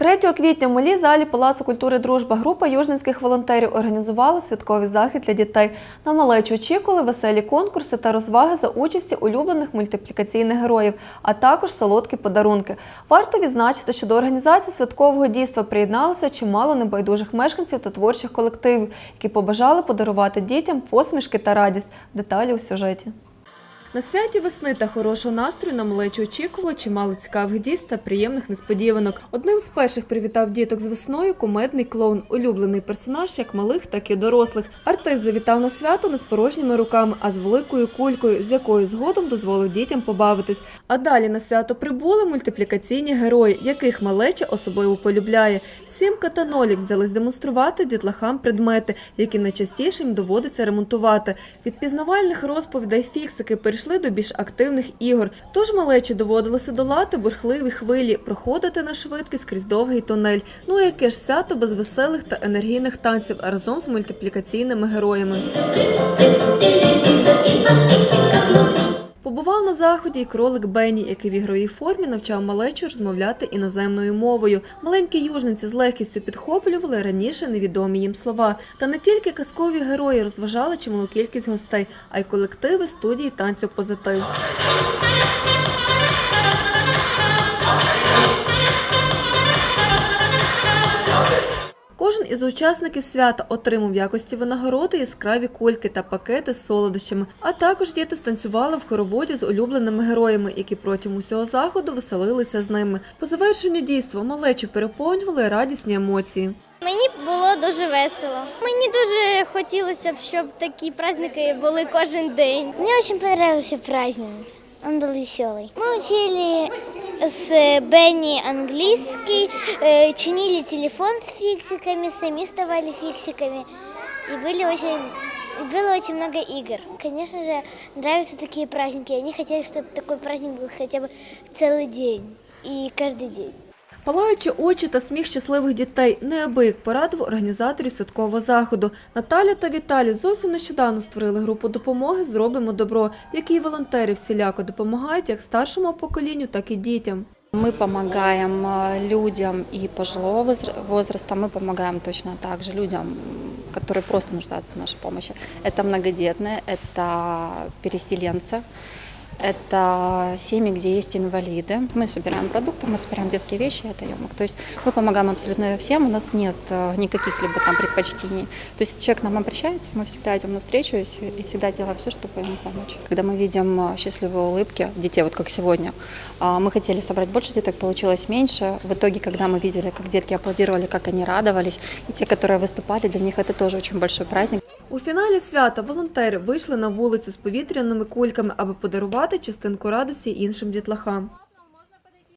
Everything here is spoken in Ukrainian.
3 квітня в малій залі Палацу культури Дружба група южненських волонтерів організувала святковий захід для дітей. На малечу очікували веселі конкурси та розваги за участі улюблених мультиплікаційних героїв, а також солодкі подарунки. Варто відзначити, що до організації святкового дійства приєдналося чимало небайдужих мешканців та творчих колективів, які побажали подарувати дітям посмішки та радість. Деталі у сюжеті. На святі весни та хорошого настрою на малечу очікувало чимало цікавих дійств та приємних несподіванок. Одним з перших привітав діток з весною кумедний клоун, улюблений персонаж як малих, так і дорослих. Артист завітав на свято не з порожніми руками, а з великою кулькою, з якою згодом дозволив дітям побавитись. А далі на свято прибули мультиплікаційні герої, яких малеча особливо полюбляє. Сімка та Нолік взялись демонструвати дітлахам предмети, які найчастіше їм доводиться ремонтувати. Від пізнавальних розповідей фіксики перейшли до більш активних ігор. Тож малечі доводилося долати бурхливі хвилі, проходити на швидкість крізь довгий тунель. Ну яке ж свято без веселих та енергійних танців разом з мультиплікаційними героями. Побував на заході і кролик Бенні, який в ігровій формі навчав малечу розмовляти іноземною мовою. Маленькі южниці з легкістю підхоплювали раніше невідомі їм слова. Та не тільки казкові герої розважали чималу кількість гостей, а й колективи студії танцю позитив. Кожен із учасників свята отримав в якості винагороди яскраві кульки та пакети з солодощами. А також діти станцювали в хороводі з улюбленими героями, які протягом усього заходу веселилися з ними. По завершенню дійства малечу переповнювали радісні емоції. Мені було дуже весело. Мені дуже хотілося б, щоб такі праздники були кожен день. Мне очень понравился праздник. Он был веселый. Мы учили с Бенни английский, э, чинили телефон с фиксиками, сами ставали фиксиками. И были очень, было очень много игр. Конечно же, нравятся такие праздники. Они хотели, чтобы такой праздник был хотя бы целый день и каждый день. Палаючи очі та сміх щасливих дітей неабияк порадив організаторів святкового заходу. Наталя та Віталій зовсім нещодавно створили групу допомоги Зробимо добро, в якій волонтери всіляко допомагають як старшому поколінню, так і дітям. Мы помогаем э, людям и пожилого возра- возраста, мы помогаем точно так же людям, м, которые просто нуждаются в нашей помощи. Это многодетные, это переселенцы, Это семьи, где есть инвалиды. Мы собираем продукты, мы собираем детские вещи и отдаем. То есть мы помогаем абсолютно всем, у нас нет э, никаких либо там предпочтений. То есть человек к нам обращается, мы всегда идем навстречу и всегда делаем все, чтобы ему помочь. Когда мы видим э, счастливые улыбки детей, вот как сегодня, а, мы хотели собрать больше деток, получилось меньше. В итоге, когда мы видели, как детки аплодировали, как они радовались, и те, которые выступали, для них это тоже очень большой праздник. У фіналі свята волонтери вийшли на вулицю з повітряними кульками, аби подарувати частинку радості іншим дітлахам.